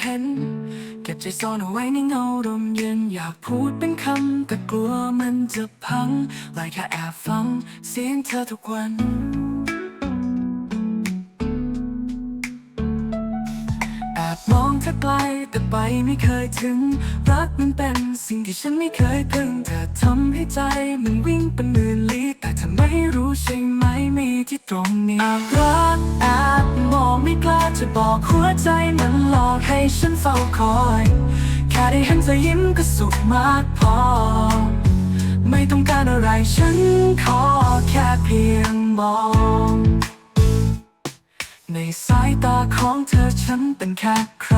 เห็น เก็บใจซ่อนเอาไว้ในเงาลมเย็นอยากพูดเป็นคำ แต่กลัวมันจะพังเลยแค่แอบฟัง เสียงเธอทุกวันแอบมองเธอไกลแต่ไปไม่เคยถึง รักมันเป็นสิ่งที่ฉันไม่เคยพึ่งเธอทำให้ใจมันวิ่งเป็นหมื่นลี้แต่เธอไม่รู้ใช่ไหมมีที่ตรงนี้รักแอบ องไม่กล้าจะบอกหัวใจมันหลอกให้ฉันเฝ้าคอย แค่ได้เห็นเธอยิ้มก็สุขมากพอ ไม่ต้องการอะไรฉันขอแค่เพียงมอง ในสายตาของเธอฉันเป็นแค่ใคร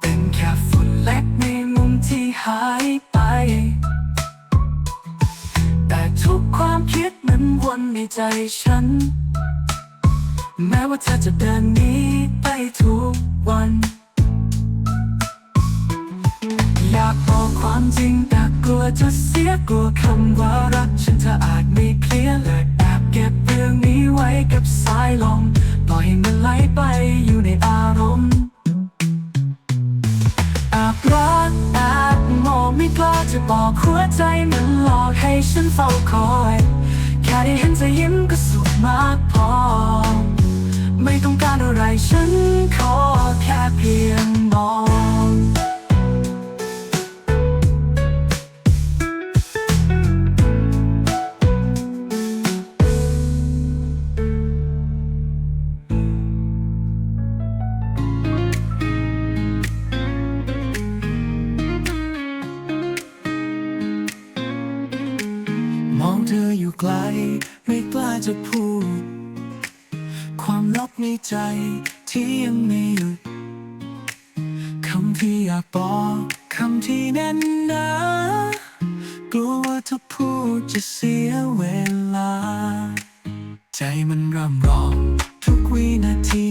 เป็นแค่ฝุ่นเล็กในมุมที่หายไปแต่ทุกความคิดมันวนในใจฉัน แม้ว่าเธอจะเดินหนี้ไปทุกวัน อยากบอกความจริงแต่กลัวจะเสียกลัวคำว่ารัก ฉันเธออาจไม่เคลียร์เลยแอบเก็บเรื่องนี้ไว้กับสายลมปล่อยมันไหลไปอยู่ในอารมณ์แอบรักแอบมองไม่กล้าจะบอกหัวใจมันหลอกให้ฉันเฝ้าคอย แค่ได้เห็นเธอยิ้มก็สุขมากพอ ไม่ต้องการอะไรฉันขอแค่เพียงมอง ในใจที่ยังไม่หยุดคำที่อยากบอกคำที่แน่นหนากลัวว่าถ้าพูดจะเสียเวลา ใจมันร่ำร้องทุกวินาที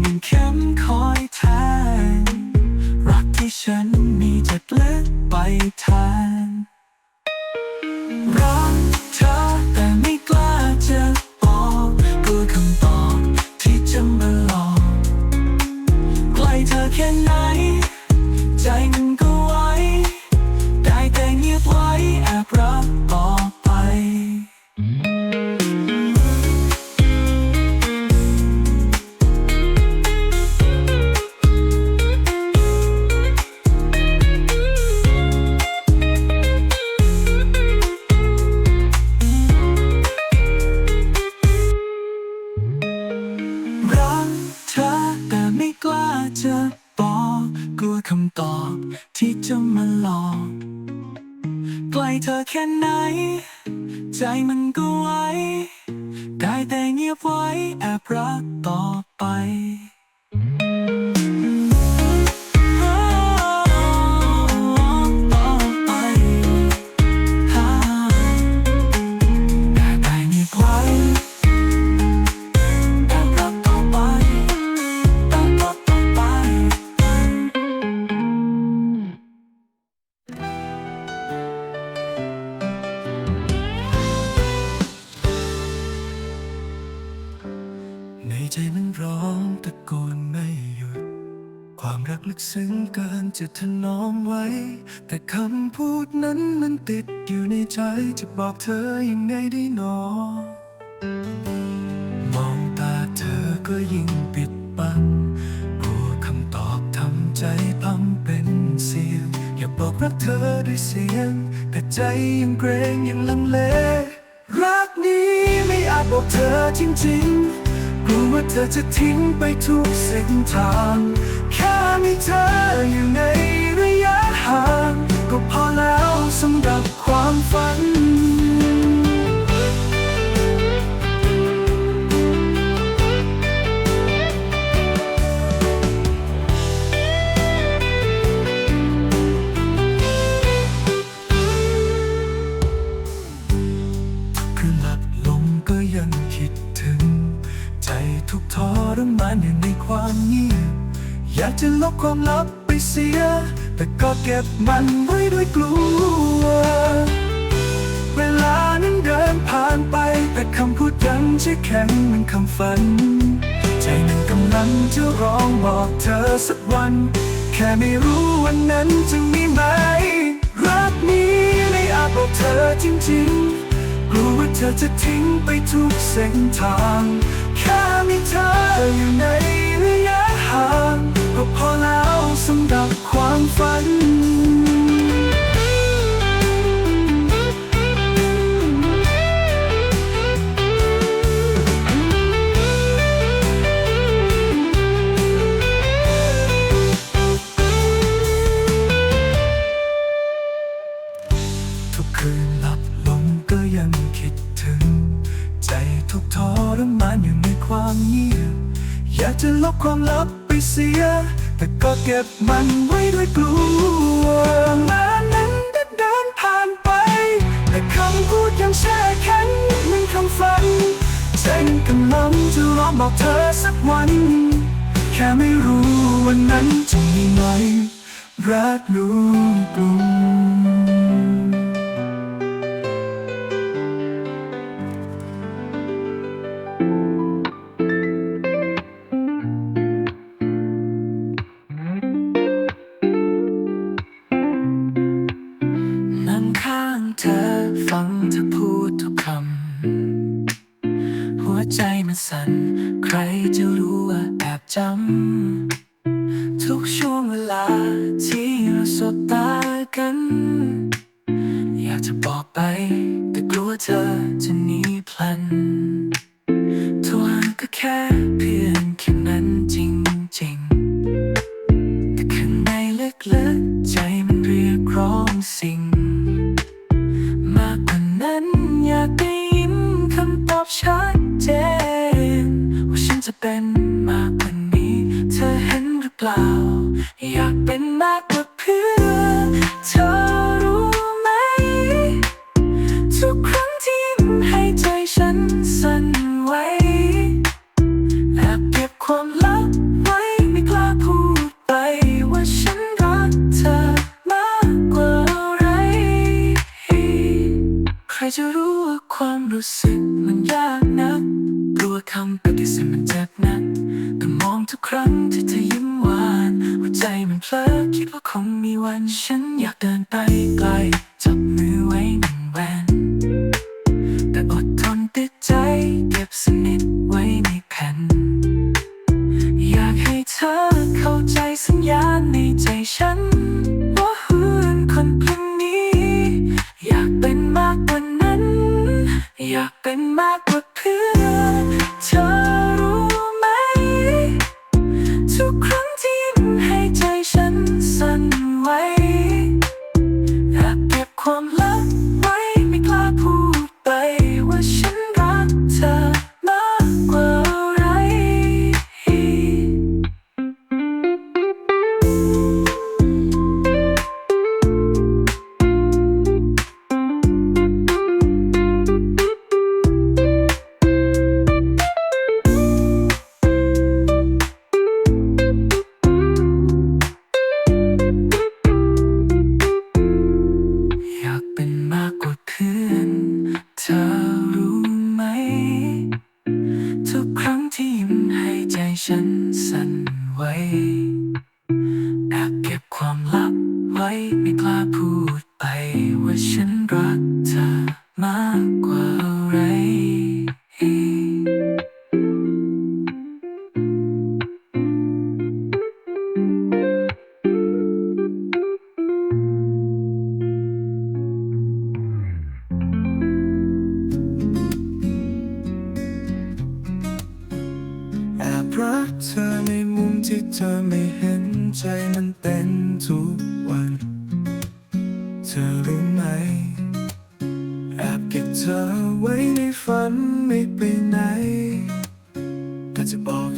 มันเข้มคอยแทน รักที่ฉันมีจะเล็กไปแทน จะบอกกลัวคำตอบที่จะมาหลอกใกล้เธอแค่ไหน ใจมันก็ไหวได้แต่เงียบไว้แอบรักต่อไป ในใจมันร้องตะลึกซึ้งเกินจะถนอมไว้ แต่คำพูดนั้นมันติดอยู่ในใจจะบอกเธอยังไงได้หนอ มองตาเธอก็ยิ่งปิดบังกลัวคำตอบทำใจพังเป็นเสียง อย่าบอกรักเธอด้วยเสียง แต่ใจยังเกรงยังลังเล รักนี้ไม่อาจบอกเธอจริงๆ กลัวว่าเธอจะทิ้งไปทุกเส้นทาง แค่มีเธออยู่ในระยะห่าง ก็พอแล้วสำหรับความฝันคืน ก็เก็บมันไว้ด้วยกลัว เวลานั้นเดินผ่านไป แต่คำพูดยังจะแข็งเหมือนคำฝัน ใจนั้นกำลังจะร้องบอกเธอสักวัน แค่ไม่รู้วันนั้นจะมีไหม รักนี้ไม่อาจบอกเธอจริงๆ กลัวว่าเธอจะทิ้งไปทุกเส้นทาง แค่มีเธออยู่ในระยะ ห่างก็พอแล้วสำหรับความฝัน ทุกคืนหลับลงก็ยังคิดถึง ใจทุกข์ทรมานอยู่ในความเงียบอยากจะลบความลับ เสีย แต่ก็เก็บมันไว้ด้วยกลัวแม้นั้นได้เดินผ่านไป แต่คำพูดยังแช่แข็งเหมือนคำฝันใจนั้นกำลังจะร้องบอกเธอสักวัน แค่ไม่รู้วันนั้นจะมีไหมรักรู้กลุ่ม กัน อยากจะบอกไป แต่กลัวเธอจะหนีพลัน รู้สึกมันยากนักกลัวคำปฏิเสธมันเจ็บนักแต่มองทุกครั้งที่เธอยิ้มหวาน หัวใจมันเพลอคิดว่าคงมีวันฉันอยากเดินไปไกล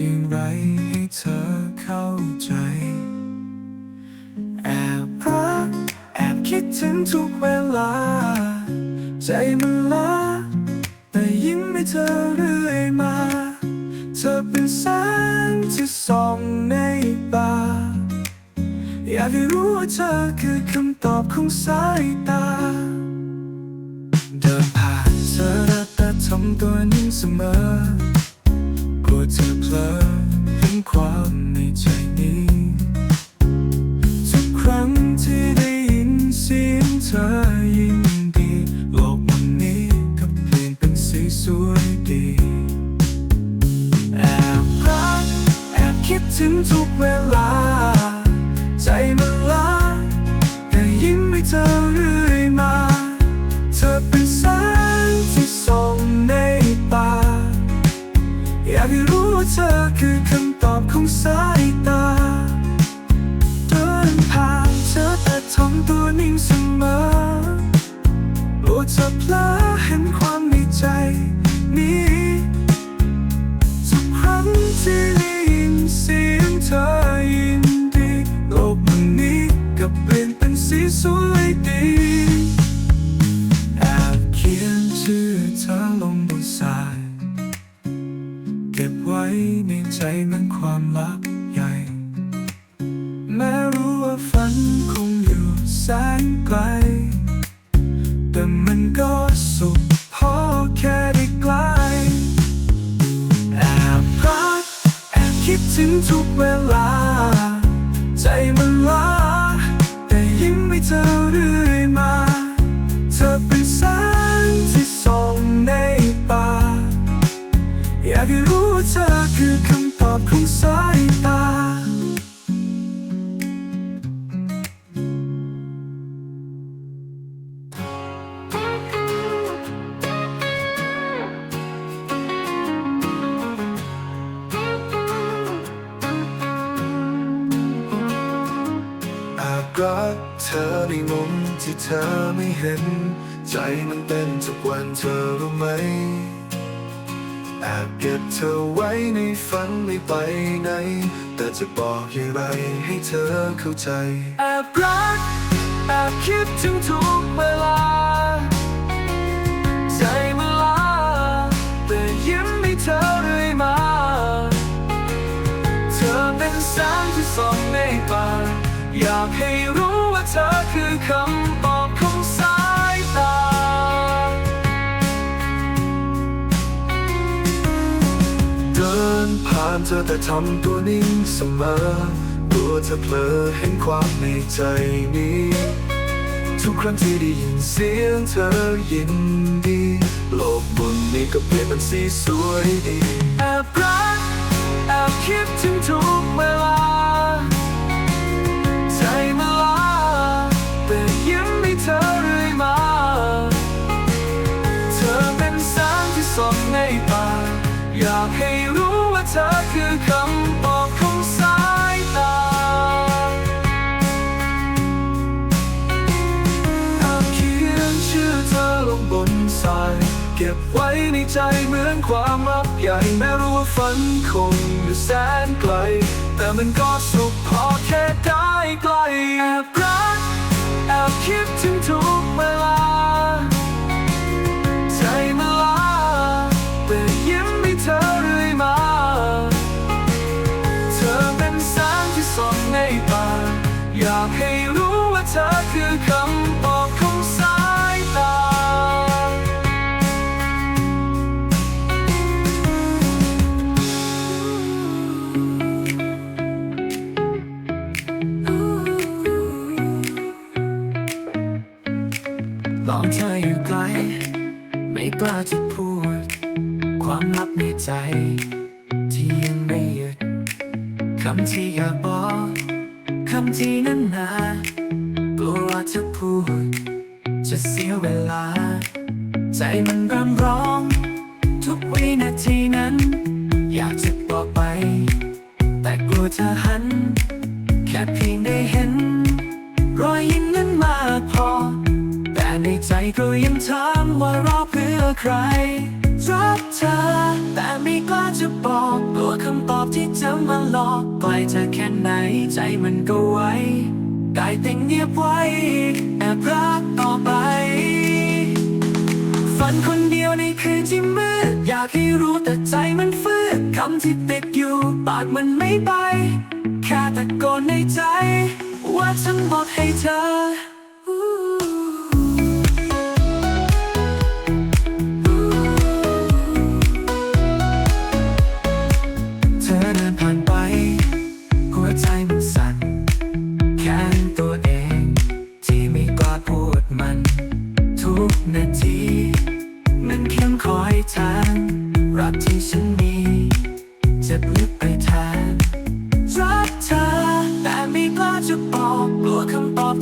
อย่างไรให้เธอเข้าใจ แอบรักแอบคิดถึงทุกเวลา ใจมันล้าแต่ยิ้มให้เธอเรื่อยมา เธอเป็นแสงที่ส่องในตาอยากให้รู้ว่าเธอคือคำตอบของสายตา เดินผ่านเธอแต่ทำตัวนิ่งเสมอ ลัวเธอเพลอเห็นความในใจนี้ทุกครั้งที่ได้ยินเสียงเธอยิ่งดีโลกวันนี้ก็เปลี่ยนเป็นสีสวยดีแอบรักแอบคิดถึงทุกเวลา ใจมันล้าแต่ยิ้มให้เธอเรื่อย สายตา เดินผ่านเธอแต่ทำตัวนิ่งเสมอโปรดเธอเพลอเห็นความในใจ ว้ในใจเหมันความลับ ธอในมุมที่เธอไม่เห็น ใจมันเต้นทุกวันเธอรู้ไหมแอบเก็บเธอไว้ในฝันไม่ไปไหน แต่จะบอกอย่างไรให้เธอเข้าใจ แอบรัก แอบคิดถึงทุกเวลา ใจมันลาแต่ยิ้มให้เธอเรื่อยมา เธอเป็นแสงที่ส่องในป่าอยากให้รู้ เธอคือคำตอบของสายตา เดินผ่านเธอแต่ทำตัวนิ่งเสมอกลัวเธอเพลอเห็นความในใจนี้ ทุกครั้งที่ได้ยินเสียงเธอยินดี โลกบนนี้ก็เปลี่ยนเป็นสีสวยดีแอบรักแอบคิดถึงทุกเวลา เก็บไว้ในใจเหมือนความลับใหญ่แม้รู้ว่าฝันคงอยู่แสนไกล แต่มันก็สุขพอแค่ได้ใกล้แอบรักแอบคิดถึงทุกเวลา หองเธออยู่ไกล ไม่กล้าจะพูด ความลับในใจ ที่ยังไม่หยุดคำที่อยากบอกคำที่นั้นนากลัวว่าจะพูด จะเสียเวลา ใจมันรำร้อง ทุกวินาทีนั้น อยากจะบอกไป แต่กลัวเธอหัน แค่เพียงได้เห็น ก็ยังถามว่ารอเพื่อใครรักเธอ แต่ไม่กล้าจะบอกกลัวคำตอบที่จะมาหลอกไกลเธอแค่ไหนใจมันก็ไว้ได้แต่เงียบไว้แอบรักต่อไป ฝันคนเดียวในคืนที่มืดอยากให้รู้แต่ใจมันฟืดคำที่ติดอยู่ปากมันไม่ไป แค่ตะโกนในใจ ว่าฉันบอกให้เธอ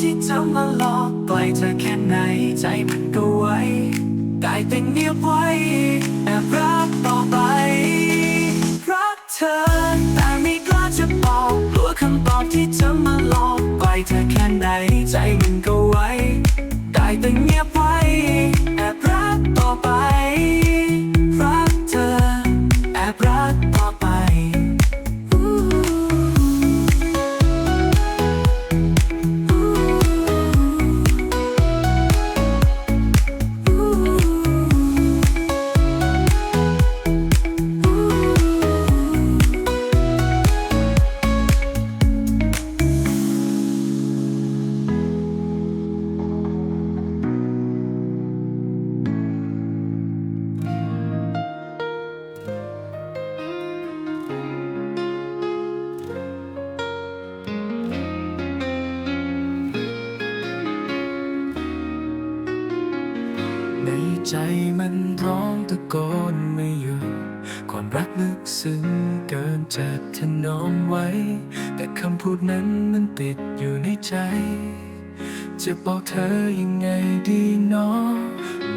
ที่จะมาหลอกไกลเธอแค่ไหนใจมันก็ไว้ได้แต่เงียบไว้แอบรักต่อไป รักเธอ แต่ไม่กล้าจะบอกกลัวคำตอบที่จะมาหลอกไกลเธอแค่ไหนใจมันก็ บอกเธอยังไงดีเนาะ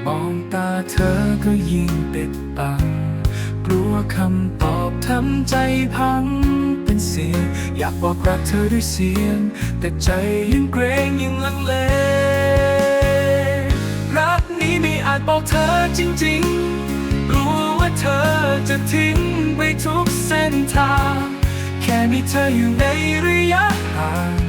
มองตาเธอก็ยิ่งปิดบัง กลัวคำตอบทำใจพังเป็นเสียง อยากบอกรักเธอด้วยเสียง แต่ใจยังเกรงยังลังเล รักนี้ไม่อาจบอกเธอจริงๆกลัวว่าเธอจะทิ้งไปทุกเส้นทาง แค่มีเธออยู่ในระยะห่าง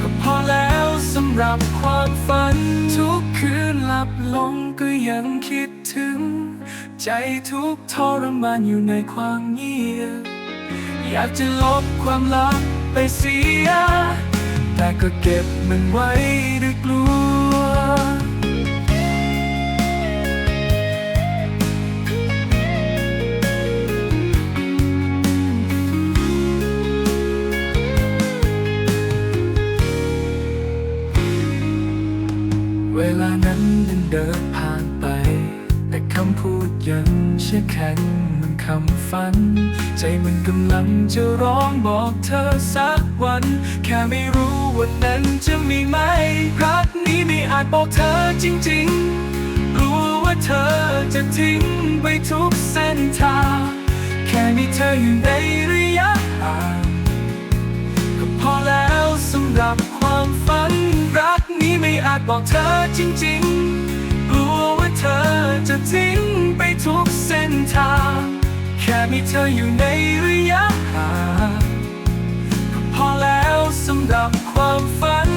ก็พอแล้ว สำหรับความฝัน ทุกคืนหลับลงก็ยังคิดถึง ใจทุกทรมานอยู่ในความเงียบอยากจะลบความลับไปเสีย แต่ก็เก็บมันไว้ด้วยกลัว ฝัน ใจมันกำลังจะร้องบอกเธอสักวัน แค่ไม่รู้วันนั้นจะมีไหม รักนี้ไม่อาจบอกเธอจริงๆ รู้ว่าเธอจะทิ้งไปทุกเส้นทาง แค่มีเธออยู่ในระยะห่างก็พอแล้วสำหรับความฝัน รักนี้ไม่อาจบอกเธอจริงๆกลัวว่าเธอจะทิ้งไป มีเธออยู่ในระยะห่างก็พอแล้วสำหรับความฝัน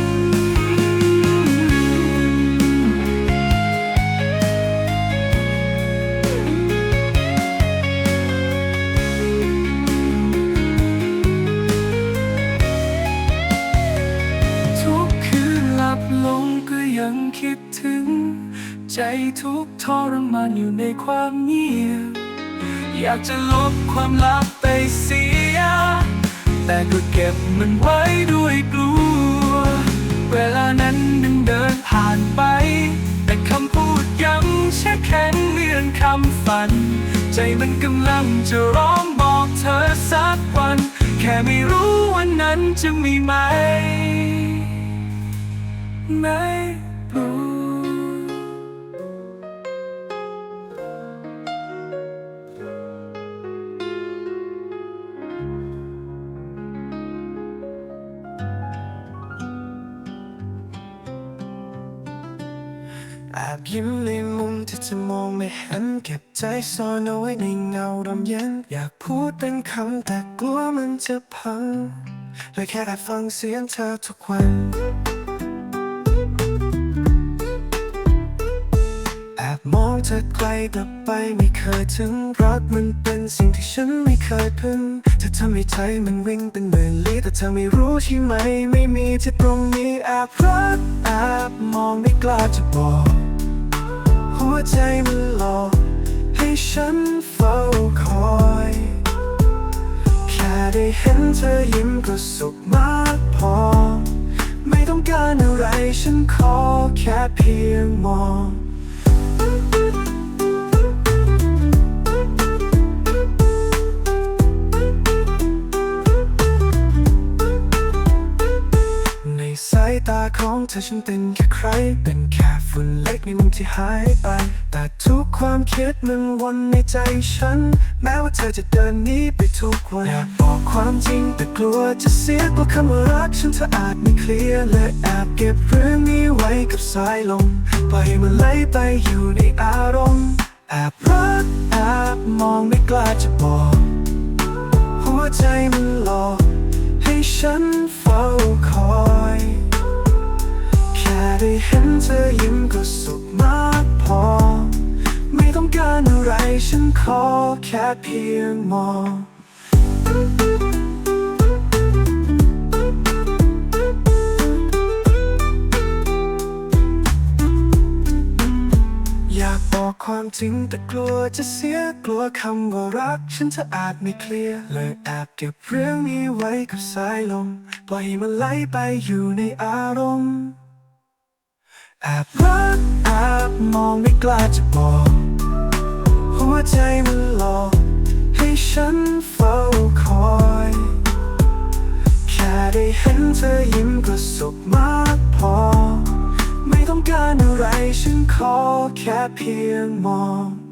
ทุกคืนหลับลงก็ยังคิดถึง ใจทุกทรมานอยู่ในความเงียบ อยากจะลบความลับไปเสีย แต่ก็เก็บมันไว้ด้วยกลัว เวลานั้นมันเดินผ่านไป แต่คำพูดยังแช่แข็งเหมือนคำฝัน ใจมันกำลังจะร้องบอกเธอสักวัน แค่ไม่รู้วันนั้นจะมีไหม ไม่รู้ จะมองไม่เห็นเก็บใจซ่อนเอาไว้ในเงาดำเย็น อยากพูดเป็นคำแต่กลัวมันจะพังเลยแค่แอบฟังเสียงเธอทุกวันแอบมองเธอไกลกลับไปไม่เคยถึงรักมันเป็นสิ่งที่ฉันไม่เคยพึ่งเธอทำให้ใจมันวิ่งเป็นหมื่นลี้แต่เธอไม่รู้ใช่ไหม ไม่มีที่ตรงนี้แอบรักแอบมองไม่กล้าจะบอก วใจมันหลอกให้ฉันเฝ้าคอย แค่ได้เห็นเธอยิ้มก็สุขมากพอ ไม่ต้องการอะไรฉันขอแค่เพียงมอง ตาของเธอฉันเป็นแค่ใคร เป็นแค่ฝุ่นเล็กในมุมที่หายไป แต่ทุกความคิดมันวนในใจฉัน แม้ว่าเธอจะเดินหนีไปทุกวันอยากบอกความจริงแต่กลัวจะเสียกลัวคำว่ารักฉันเธออาจไม่เคลียร์เลยแอบเก็บเรื่องนี้ไว้กับสายลมปล่อยมันไหลไปอยู่ในอารมณ์แอบรักแอบมองไม่กล้าจะบอก หัวใจมันหลอกให้ฉันเฝ้าคอย ได้เห็นเธอยิ้มก็สุขมากพอ ไม่ต้องการอะไรฉันขอแค่เพียงมอง อยากบอกความจริงแต่กลัวจะเสียกลัวคำว่ารัก ฉันจะอาจไม่เคลียร์เลยแอบเก็บเรื่องนี้ไว้กับสายลมปล่อยมันไหลไปอยู่ในอารมณ์ แอบรักแอบมองไม่กล้าจะบอก หัวใจมันหลอกให้ฉันเฝ้าคอย แค่ได้เห็นเธอยิ้มก็สุขมากพอ ไม่ต้องการอะไรฉันขอแค่เพียงมอง